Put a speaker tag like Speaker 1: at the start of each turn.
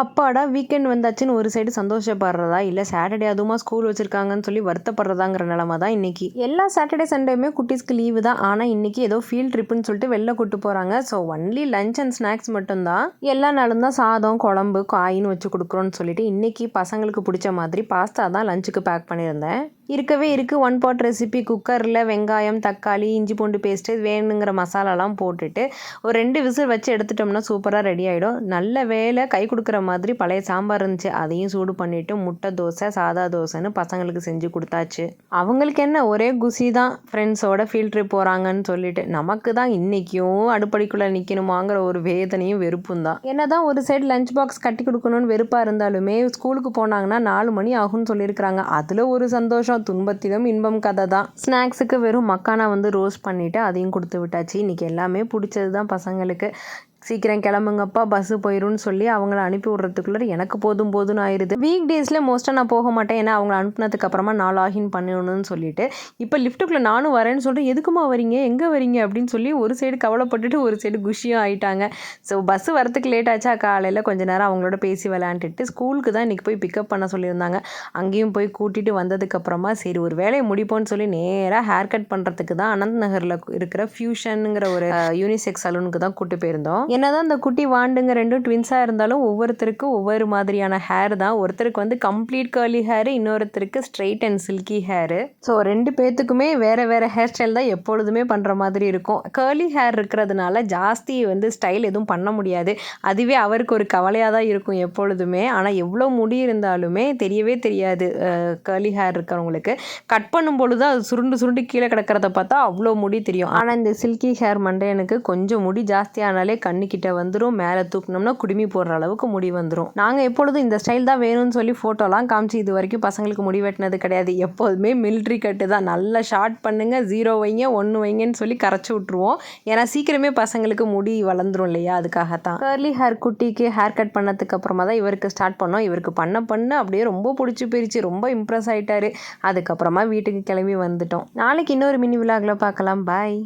Speaker 1: அப்பாடா வீக்கெண்ட் வந்தாச்சுன்னு ஒரு சைடு சந்தோஷப்படுறதா? இல்லை சாட்டர்டே அதுவுமா ஸ்கூல் வச்சுருக்காங்கன்னு சொல்லி வருத்தப்படுறதாங்கிற நிலமை தான் இன்றைக்கி எல்லா சாட்டர்டே சண்டேயுமே குட்டீஸ்க்கு லீவு தான். ஆனால் இன்றைக்கி ஏதோ ஃபீல்ட் ட்ரிப்புன்னு சொல்லிட்டு வெளில கூட்டு போகிறாங்க so only lunch and snacks மட்டும்தான் எல்லா நாளும் தான் சாதம் குழம்பு காயின்னு வச்சு கொடுக்குறோன்னு சொல்லிட்டு இன்றைக்கி பசங்களுக்கு பிடிச்ச மாதிரி பாஸ்தா தான் லஞ்சுக்கு பேக் பண்ணியிருந்தேன். இருக்கவே இருக்குது ஒன் பாட் ரெசிபி குக்கரில் வெங்காயம் தக்காளி இஞ்சி பூண்டு பேஸ்ட்டு வேணுங்கிற மசாலாலாம் போட்டுட்டு ஒரு ரெண்டு விசில் வச்சு எடுத்துட்டோம்னா சூப்பராக ரெடி ஆகிடும் நல்ல வேலை கை கொடுக்குற மாதிரி பழைய சாம்பார் இருந்துச்சு. அதையும் சூடு பண்ணிவிட்டு முட்டை தோசை சாதா தோசைன்னு பசங்களுக்கு செஞ்சு கொடுத்தாச்சு. அவங்களுக்கு என்ன? ஒரே குசி தான் ஃப்ரெண்ட்ஸோட ஃபீல்ட் ட்ரிப் போகிறாங்கன்னு சொல்லிட்டு. நமக்கு தான் இன்றைக்கும் அடுப்படிக்குள்ளே நிற்கணுமாங்கிற ஒரு வேதனையும் வெறுப்பும் தான். என்ன தான் ஒரு சைடு லஞ்ச் பாக்ஸ் கட்டி கொடுக்கணும்னு வெறுப்பாக இருந்தாலுமே ஸ்கூலுக்கு போனாங்கன்னா நாலு மணி ஆகும்னு சொல்லியிருக்கிறாங்க. அதில் ஒரு சந்தோஷம் துன்பத்திலும் இன்பம் கதை தான். ஸ்நாக்ஸுக்கு வெறும் மக்கானா வந்து ரோஸ்ட் பண்ணிவிட்டு அதையும் கொடுத்து விட்டாச்சு. இன்றைக்கி எல்லாமே பிடிச்சது தான் பசங்களுக்கு. சீக்கிரம் கிளம்புங்கப்பா பஸ்ஸு போயிரும்னு சொல்லி அவங்கள அனுப்பி விட்றதுக்குள்ளே எனக்கு போதும் போதும்னு ஆயிடுது வீக் டேஸில் மோஸ்ட்டாக நான் போக மாட்டேன். ஏன்னா அவங்கள அனுப்புனதுக்கு அப்புறமா நான் லாகின் பண்ணணும்னு சொல்லிட்டு. இப்போ லிஃப்ட்டுக்குள்ளே நானும் வரேன்னு சொல்லிட்டு எதுக்குமா வரீங்க? எங்கே வரீங்க? அப்படின்னு சொல்லி ஒரு சைடு கவலைப்பட்டுட்டு ஒரு சைடு குஷியும் ஆயிட்டாங்க. ஸோ பஸ்ஸு வரத்துக்கு லேட் ஆச்சா? காலையில் கொஞ்ச நேரம் அவங்களோட பேசி விளையாண்டுட்டு ஸ்கூலுக்கு தான் இன்றைக்கி போய் பிக்கப் பண்ண சொல்லியிருந்தாங்க. அங்கேயும் போய் கூட்டிகிட்டு வந்ததுக்கப்புறமா சரி ஒரு வேலையை முடிப்போம்னு சொல்லி நேராக ஹேர் கட் பண்ணுறதுக்கு தான் அனந்த் நகரில் இருக்கிற ஃபியூஷனுங்கிற ஒரு யூனிசெக்ஸ் சலூனுக்கு தான் கூட்டு போயிருந்தோம். என்னதான் இந்த குட்டி வாண்டுங்க ரெண்டும் ட்வின்ஸாக இருந்தாலும் ஒவ்வொருத்தருக்கும் ஒவ்வொரு மாதிரியான ஹேர் தான். ஒருத்தருக்கு வந்து கம்ப்ளீட் கேர்லி ஹேர் இன்னொருத்தருக்கு straight and silky hair so ரெண்டு பேர்த்துக்குமே வேறு வேறு ஹேர் ஸ்டைல் தான் எப்பொழுதுமே பண்ணுற மாதிரி இருக்கும். கேர்லி ஹேர் இருக்கிறதுனால ஜாஸ்தி வந்து ஸ்டைல் எதுவும் பண்ண முடியாது. அதுவே அவருக்கு ஒரு கவலையாக தான் இருக்கும் எப்பொழுதுமே. ஆனால் எவ்வளோ முடி இருந்தாலுமே தெரியவே தெரியாது கேர்லி ஹேர் இருக்கிறவங்களுக்கு. கட் பண்ணும் பொழுது அது சுருண்டு சுருண்டு கீழே கிடக்கிறத பார்த்தா அவ்வளோ முடி தெரியும். ஆனால் இந்த சில்கி ஹேர் மண்டையனுக்கு கொஞ்சம் முடி ஜாஸ்தியானாலே கண்ணுக்கிட்ட வந்துடும் மேலே தூக்கினோம்னா குடுமி போடுற அளவுக்கு முடி வந்துடும் நாங்கள் எப்பொழுதும் இந்த ஸ்டைல் தான் வேணும்னு சொல்லி ஃபோட்டோலாம் காமிச்சு இது வரைக்கும் பசங்களுக்கு முடி வெட்டினது கிடையாது. எப்போதுமே மில்ட்ரி கட்டு தான். நல்லா ஷார்ட் பண்ணுங்கள் ஜீரோ வைங்க ஒன்று வைங்கன்னு சொல்லி கரைச்சி விட்ருவோம் ஏன்னா சீக்கிரமே பசங்களுக்கு முடி வளர்ந்துரும் இல்லையா? அதுக்காகத்தான். கர்லி ஹேர் குட்டிக்கு ஹேர் கட் பண்ணதுக்கு அப்புறமா தான் இவருக்கு ஸ்டார்ட் பண்ணோம். இவருக்கு பண்ண பண்ண அப்படியே ரொம்ப பிடிச்சி போயிடுச்சு ரொம்ப இம்ப்ரெஸ் ஆகிட்டாரு அதுக்கப்புறமா வீட்டுக்கு கிளம்பி வந்துட்டோம். நாளைக்கு இன்னொரு மினி விலாகில் பார்க்கலாம். பாய்